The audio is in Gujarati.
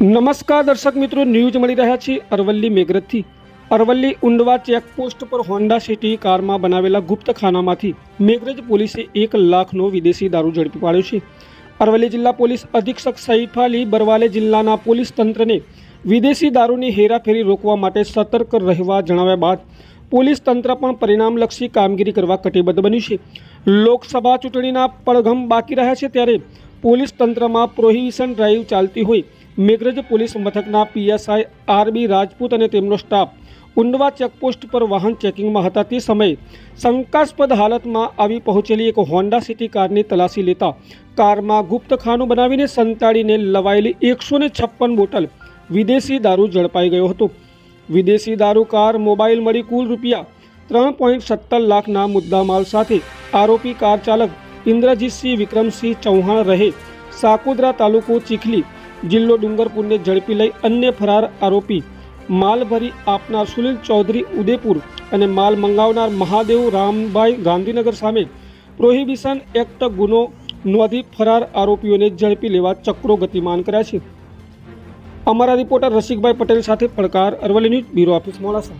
નમસ્કાર દર્શક મિત્રો ન્યૂઝ મળી રહ્યા છે અરવલ્લી મેઘરજથી. અરવલ્લી ઉંડવા ચેકપોસ્ટ પર હોન્ડા સિટી કારમાં બનાવેલા ગુપ્તખાનામાંથી મેઘરજ પોલીસે એક લાખનો વિદેશી દારૂ ઝડપી પાડ્યો છે. અરવલ્લી જિલ્લા પોલીસ અધિક્ષક સૈફ અલી બરવાલે જિલ્લાના પોલીસ તંત્રને વિદેશી દારૂની હેરાફેરી રોકવા માટે સતર્ક રહેવા જણાવ્યા બાદ પોલીસ તંત્ર પણ પરિણામલક્ષી કામગીરી કરવા કટિબદ્ધ બન્યું છે. લોકસભા ચૂંટણીના પડઘમ બાકી રહ્યા છે ત્યારે પોલીસ તંત્રમાં પ્રોહિબિશન ડ્રાઈવ ચાલતી હોય મેઘરજ પોલીસ મથકના પીએસઆઈ આરબી રાજપૂત અને તેમનો સ્ટાફ ઉંડવા ચેકપોસ્ટ પર વાહન ચેકિંગમાં હતા તે સમયે શંકાસ્પદ હાલતમાં આવી પહોંચેલી એક હોન્ડા સિટી કારની તલાશી લેતા કારમાં ગુપ્તખાનું બનાવીને સંતાડીને લવાયેલી એકસો છપ્પન બોટલ વિદેશી દારૂ ઝડપાઈ ગયો હતો. વિદેશી દારૂ કાર મોબાઈલ મળી કુલ રૂપિયા ત્રણ પોઈન્ટ સત્તર લાખના મુદ્દામાલ સાથે આરોપી કાર ચાલક ઇન્દ્રજીતસિંહ વિક્રમસિંહ ચૌહાણ રહે સાકુદરા તાલુકો ચીખલી જિલ્લો ડુંગરપુરને ઝડપી લઈ અન્ય ફરાર આરોપી માલ ભરી આપનાર સુનિલ ચૌધરી ઉદેપુર અને માલ મંગાવનાર મહાદેવ રામભાઈ ગાંધીનગર સામે પ્રોહિબિશન એક્ટ ગુનો નોંધી ફરાર આરોપીઓને ઝડપી લેવા ચક્રો ગતિમાન કર્યા છે. અમારા રિપોર્ટર રસિકભાઈ પટેલ સાથે પડકાર Aravalli news, bureau office Modasa.